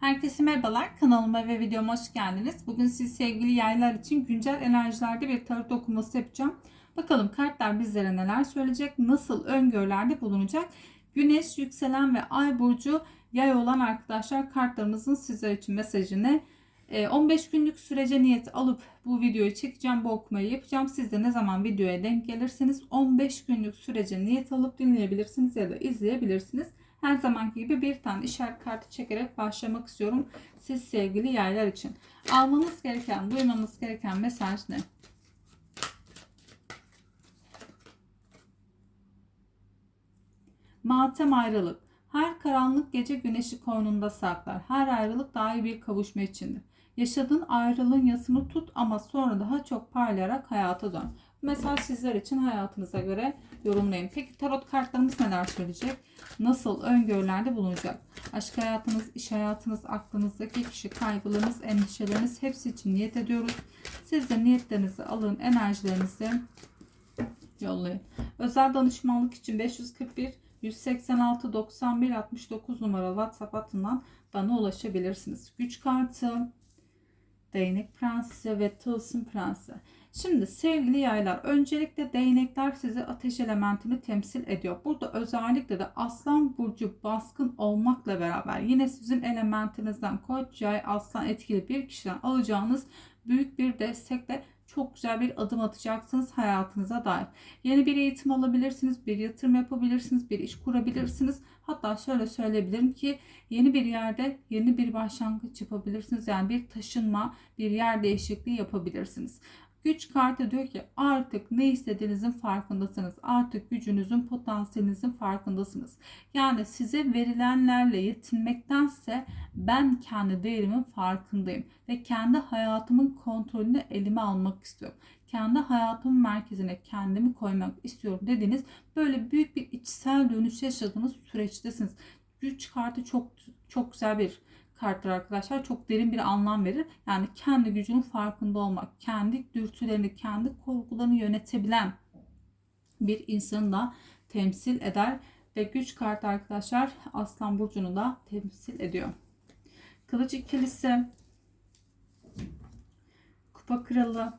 Herkese merhabalar. Kanalıma ve videoma hoş geldiniz. Bugün siz sevgili yaylar için güncel enerjilerde bir tarot okuması yapacağım. Bakalım kartlar bizlere neler söyleyecek, nasıl öngörülerde bulunacak. Güneş, yükselen ve ay burcu yay olan arkadaşlar kartlarımızın sizler için mesajını e, 15 günlük sürece niyet alıp bu videoyu çekeceğim, bu okumayı yapacağım. Siz de ne zaman videoya denk gelirseniz 15 günlük sürece niyet alıp dinleyebilirsiniz ya da izleyebilirsiniz. Her zamanki gibi bir tane işaret kartı çekerek başlamak istiyorum. Siz sevgili yaylar için. Almanız gereken, duymanız gereken mesaj ne? Matem ayrılık. Her karanlık gece güneşi koynunda saklar. Her ayrılık dahi bir kavuşma içindir. Yaşadığın ayrılığın yasını tut ama sonra daha çok parlayarak hayata dön. Mesaj sizler için hayatınıza göre yorumlayın. Peki tarot kartlarımız neler söyleyecek? Nasıl öngörülerde bulunacak? Aşk hayatınız, iş hayatınız, aklınızdaki kişi, kaygılarınız, endişeleriniz hepsi için niyet ediyoruz. Siz de niyetlerinizi alın, enerjilerinizi yollayın. Özel danışmanlık için 541 186 91 69 numaralı WhatsApp hattından bana ulaşabilirsiniz. Güç kartı, Değnek Prensi ve Tılsım Prensi. Şimdi sevgili yaylar öncelikle değnekler size ateş elementini temsil ediyor. Burada özellikle de aslan burcu baskın olmakla beraber yine sizin elementinizden koç yay aslan etkili bir kişiden alacağınız büyük bir destekle çok güzel bir adım atacaksınız hayatınıza dair. Yeni bir eğitim alabilirsiniz, bir yatırım yapabilirsiniz, bir iş kurabilirsiniz. Hatta şöyle söyleyebilirim ki yeni bir yerde yeni bir başlangıç yapabilirsiniz. Yani bir taşınma, bir yer değişikliği yapabilirsiniz. Güç kartı diyor ki artık ne istediğinizin farkındasınız. Artık gücünüzün, potansiyelinizin farkındasınız. Yani size verilenlerle yetinmektense ben kendi değerimin farkındayım ve kendi hayatımın kontrolünü elime almak istiyorum. Kendi hayatımın merkezine kendimi koymak istiyorum dediğiniz böyle büyük bir içsel dönüş yaşadığınız süreçtesiniz. Güç kartı çok çok güzel bir karttır arkadaşlar. Çok derin bir anlam verir. Yani kendi gücünün farkında olmak, kendi dürtülerini, kendi korkularını yönetebilen bir insanı da temsil eder. Ve güç kartı arkadaşlar Aslan Burcu'nu da temsil ediyor. Kılıç ikilisi, Kupa Kralı,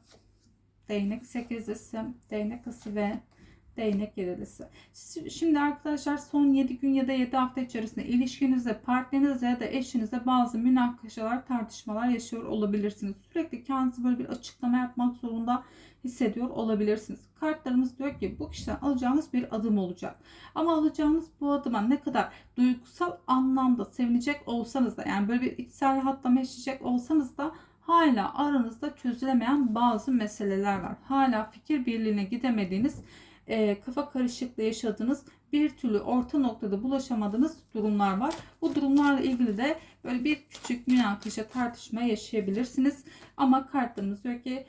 Değnek sekizlisi, Değnek ası ve değnek yedilisi. Şimdi arkadaşlar son 7 gün ya da 7 hafta içerisinde ilişkinizde, partnerinizle ya da eşinizle bazı münakaşalar, tartışmalar yaşıyor olabilirsiniz. Sürekli kendinizi böyle bir açıklama yapmak zorunda hissediyor olabilirsiniz. Kartlarımız diyor ki bu kişiden alacağınız bir adım olacak. Ama alacağınız bu adıma ne kadar duygusal anlamda sevinecek olsanız da yani böyle bir içsel rahatlama yaşayacak olsanız da hala aranızda çözülemeyen bazı meseleler var. Hala fikir birliğine gidemediğiniz e, kafa karışıklığı yaşadığınız bir türlü orta noktada bulaşamadığınız durumlar var. Bu durumlarla ilgili de böyle bir küçük münakaşa tartışma yaşayabilirsiniz. Ama kartlarımız diyor ki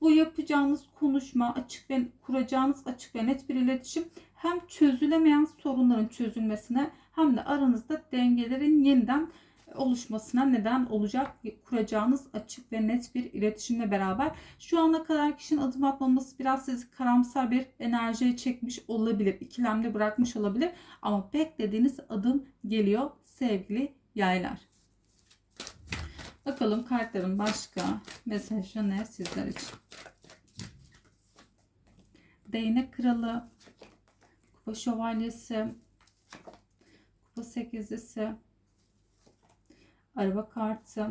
bu yapacağınız konuşma açık ve kuracağınız açık ve net bir iletişim hem çözülemeyen sorunların çözülmesine hem de aranızda dengelerin yeniden oluşmasına neden olacak kuracağınız açık ve net bir iletişimle beraber şu ana kadar kişinin adım atmaması biraz sizi karamsar bir enerjiye çekmiş olabilir. ikilemde bırakmış olabilir ama beklediğiniz adım geliyor sevgili yaylar. Bakalım kartların başka mesajı ne sizler için. Değnek kralı, kupa şövalyesi, kupa sekizlisi, araba kartı.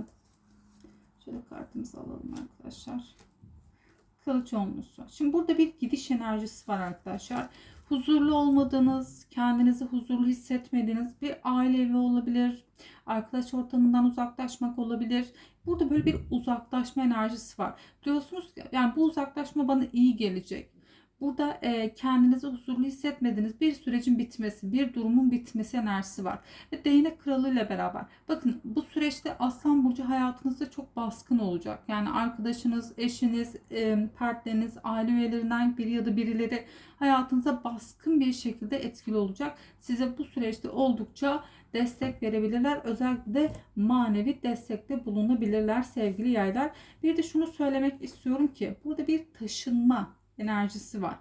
Şöyle kartımızı alalım arkadaşlar. Kılıç onlusu. Şimdi burada bir gidiş enerjisi var arkadaşlar. Huzurlu olmadığınız, kendinizi huzurlu hissetmediğiniz bir aile evi olabilir. Arkadaş ortamından uzaklaşmak olabilir. Burada böyle bir uzaklaşma enerjisi var. Diyorsunuz ki yani bu uzaklaşma bana iyi gelecek Burada e, kendinizi huzurlu hissetmediğiniz bir sürecin bitmesi, bir durumun bitmesi enerjisi var. Ve değnek kralı ile beraber. Bakın bu süreçte Aslan Burcu hayatınızda çok baskın olacak. Yani arkadaşınız, eşiniz, e, partneriniz, aile üyelerinden biri ya da birileri hayatınıza baskın bir şekilde etkili olacak. Size bu süreçte oldukça destek verebilirler. Özellikle de manevi destekte bulunabilirler sevgili yaylar. Bir de şunu söylemek istiyorum ki burada bir taşınma enerjisi var.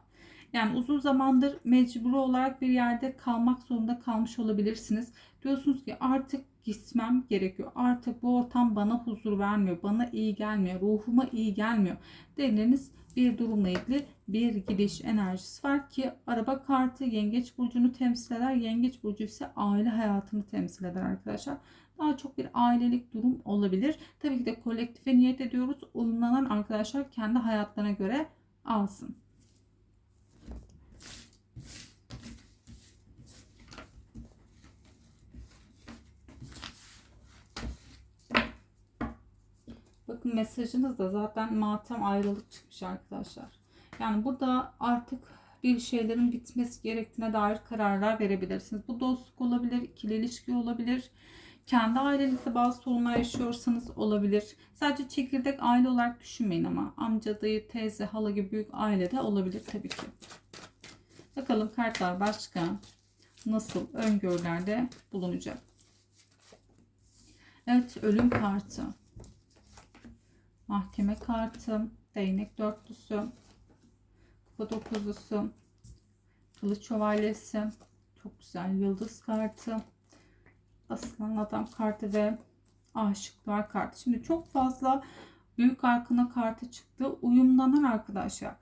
Yani uzun zamandır mecburi olarak bir yerde kalmak zorunda kalmış olabilirsiniz. Diyorsunuz ki artık gitmem gerekiyor. Artık bu ortam bana huzur vermiyor, bana iyi gelmiyor, ruhuma iyi gelmiyor dediğiniz bir durumla ilgili bir gidiş enerjisi var ki araba kartı yengeç burcunu temsil eder. Yengeç burcu ise aile hayatını temsil eder arkadaşlar. Daha çok bir ailelik durum olabilir. Tabii ki de kolektife niyet ediyoruz. Uyumlanan arkadaşlar kendi hayatlarına göre alsın. Bakın mesajınız da zaten matem ayrılık çıkmış arkadaşlar. Yani burada artık bir şeylerin bitmesi gerektiğine dair kararlar verebilirsiniz. Bu dostluk olabilir, ikili ilişki olabilir. Kendi ailenizde bazı sorunlar yaşıyorsanız olabilir. Sadece çekirdek aile olarak düşünmeyin ama amca, dayı, teyze, hala gibi büyük ailede olabilir tabii ki. Bakalım kartlar başka nasıl öngörülerde bulunacak. Evet ölüm kartı. Mahkeme kartı. Değnek dörtlüsü. Kupa dokuzlusu. Kılıç şövalyesi. Çok güzel yıldız kartı. Aslan adam kartı ve aşıklar kartı. Şimdi çok fazla büyük arkana kartı çıktı. Uyumlanan arkadaşlar.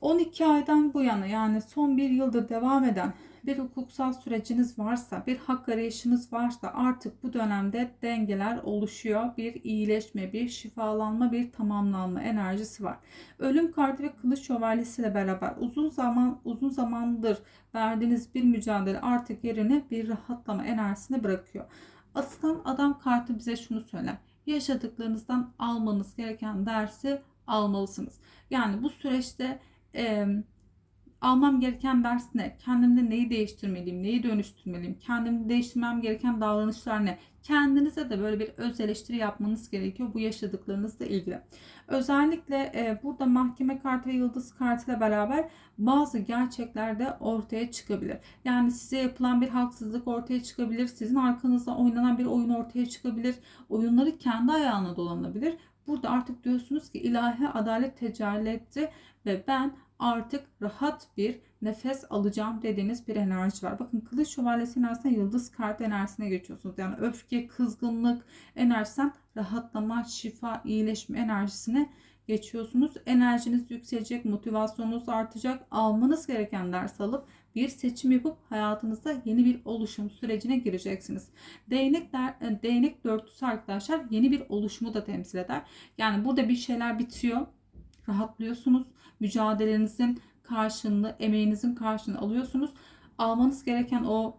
12 aydan bu yana yani son bir yıldır devam eden bir hukuksal süreciniz varsa, bir hak arayışınız varsa artık bu dönemde dengeler oluşuyor. Bir iyileşme, bir şifalanma, bir tamamlanma enerjisi var. Ölüm kartı ve kılıç şövalyesi ile beraber uzun zaman uzun zamandır verdiğiniz bir mücadele artık yerine bir rahatlama enerjisini bırakıyor. Aslan adam kartı bize şunu söyler. Yaşadıklarınızdan almanız gereken dersi almalısınız. Yani bu süreçte e, almam gereken ders ne? Kendimde neyi değiştirmeliyim? Neyi dönüştürmeliyim? Kendimde değiştirmem gereken davranışlar ne? Kendinize de böyle bir öz eleştiri yapmanız gerekiyor bu yaşadıklarınızla ilgili. Özellikle e, burada mahkeme kartı ve yıldız kartıyla beraber bazı gerçekler de ortaya çıkabilir. Yani size yapılan bir haksızlık ortaya çıkabilir. Sizin arkanızda oynanan bir oyun ortaya çıkabilir. Oyunları kendi ayağına dolanabilir. Burada artık diyorsunuz ki ilahi adalet tecelli etti ve ben artık rahat bir nefes alacağım dediğiniz bir enerji var. Bakın kılıç şövalyesi enerjisine yıldız kart enerjisine geçiyorsunuz. Yani öfke, kızgınlık enerjisinden rahatlama, şifa, iyileşme enerjisine geçiyorsunuz. Enerjiniz yükselecek, motivasyonunuz artacak. Almanız gereken ders alıp bir seçim yapıp hayatınızda yeni bir oluşum sürecine gireceksiniz. Değnek, der, e, değnek dörtlüsü arkadaşlar yeni bir oluşumu da temsil eder. Yani burada bir şeyler bitiyor. Rahatlıyorsunuz. Mücadelenizin karşılığını, emeğinizin karşılığını alıyorsunuz. Almanız gereken o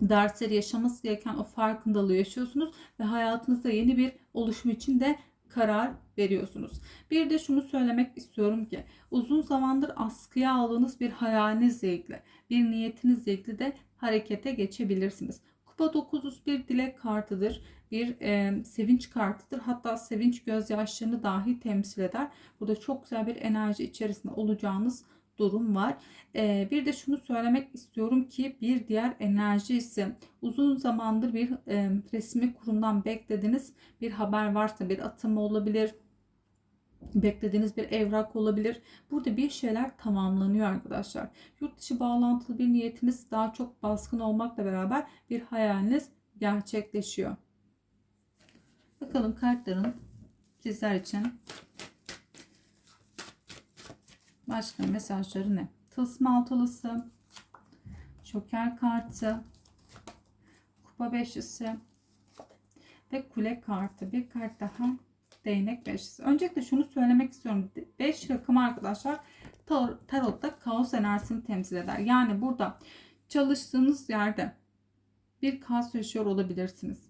dersleri yaşaması gereken o farkındalığı yaşıyorsunuz ve hayatınızda yeni bir oluşum için de karar veriyorsunuz. Bir de şunu söylemek istiyorum ki uzun zamandır askıya aldığınız bir hayalinizle ilgili, bir niyetinizle ilgili de harekete geçebilirsiniz. Kupa 900 bir dilek kartıdır. Bir e, sevinç kartıdır. Hatta sevinç gözyaşlarını dahi temsil eder. Burada çok güzel bir enerji içerisinde olacağınız durum var. Ee, bir de şunu söylemek istiyorum ki bir diğer enerji ise uzun zamandır bir e, resmi kurumdan beklediğiniz bir haber varsa bir atım olabilir, beklediğiniz bir evrak olabilir. Burada bir şeyler tamamlanıyor arkadaşlar. Yurt dışı bağlantılı bir niyetiniz daha çok baskın olmakla beraber bir hayaliniz gerçekleşiyor. Bakalım kartların sizler için başka mesajları ne? Tılsım altılısı, şoker kartı, kupa beşlisi ve kule kartı. Bir kart daha değnek beşlisi. Öncelikle şunu söylemek istiyorum. 5 rakım arkadaşlar tarotta kaos enerjisini temsil eder. Yani burada çalıştığınız yerde bir kaos yaşıyor olabilirsiniz.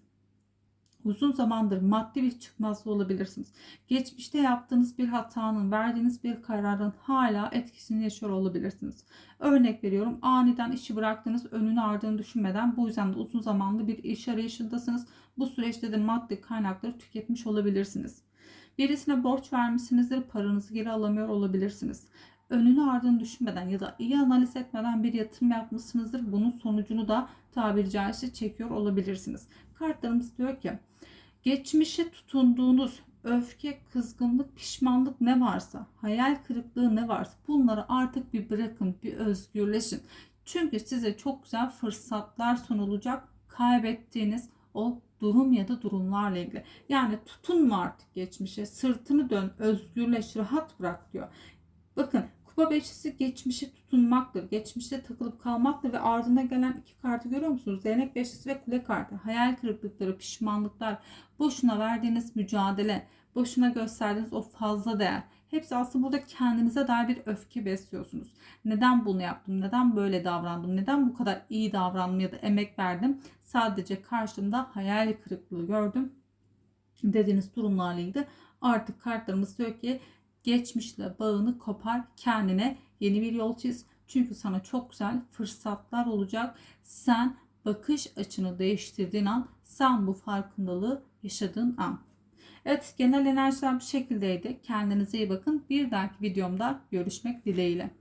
Uzun zamandır maddi bir çıkmazda olabilirsiniz. Geçmişte yaptığınız bir hatanın, verdiğiniz bir kararın hala etkisini yaşıyor olabilirsiniz. Örnek veriyorum aniden işi bıraktınız önünü ardını düşünmeden bu yüzden de uzun zamanlı bir iş arayışındasınız. Bu süreçte de maddi kaynakları tüketmiş olabilirsiniz. Birisine borç vermişsinizdir paranızı geri alamıyor olabilirsiniz önünü ardını düşünmeden ya da iyi analiz etmeden bir yatırım yapmışsınızdır. Bunun sonucunu da tabiri caizse çekiyor olabilirsiniz. Kartlarımız diyor ki geçmişe tutunduğunuz öfke, kızgınlık, pişmanlık ne varsa, hayal kırıklığı ne varsa bunları artık bir bırakın, bir özgürleşin. Çünkü size çok güzel fırsatlar sunulacak kaybettiğiniz o durum ya da durumlarla ilgili. Yani tutunma artık geçmişe. Sırtını dön, özgürleş, rahat bırak diyor. Bakın kupa beşlisi geçmişe tutunmaktır. Geçmişte takılıp kalmaktır ve ardına gelen iki kartı görüyor musunuz? Değnek beşlisi ve kule kartı. Hayal kırıklıkları, pişmanlıklar, boşuna verdiğiniz mücadele, boşuna gösterdiğiniz o fazla değer. Hepsi aslında burada kendinize dair bir öfke besliyorsunuz. Neden bunu yaptım? Neden böyle davrandım? Neden bu kadar iyi davrandım ya da emek verdim? Sadece karşımda hayal kırıklığı gördüm dediğiniz durumlarla ilgili artık kartlarımız diyor ki geçmişle bağını kopar kendine yeni bir yol çiz. Çünkü sana çok güzel fırsatlar olacak. Sen bakış açını değiştirdiğin an sen bu farkındalığı yaşadığın an. Evet genel enerjiler bu şekildeydi. Kendinize iyi bakın. Bir dahaki videomda görüşmek dileğiyle.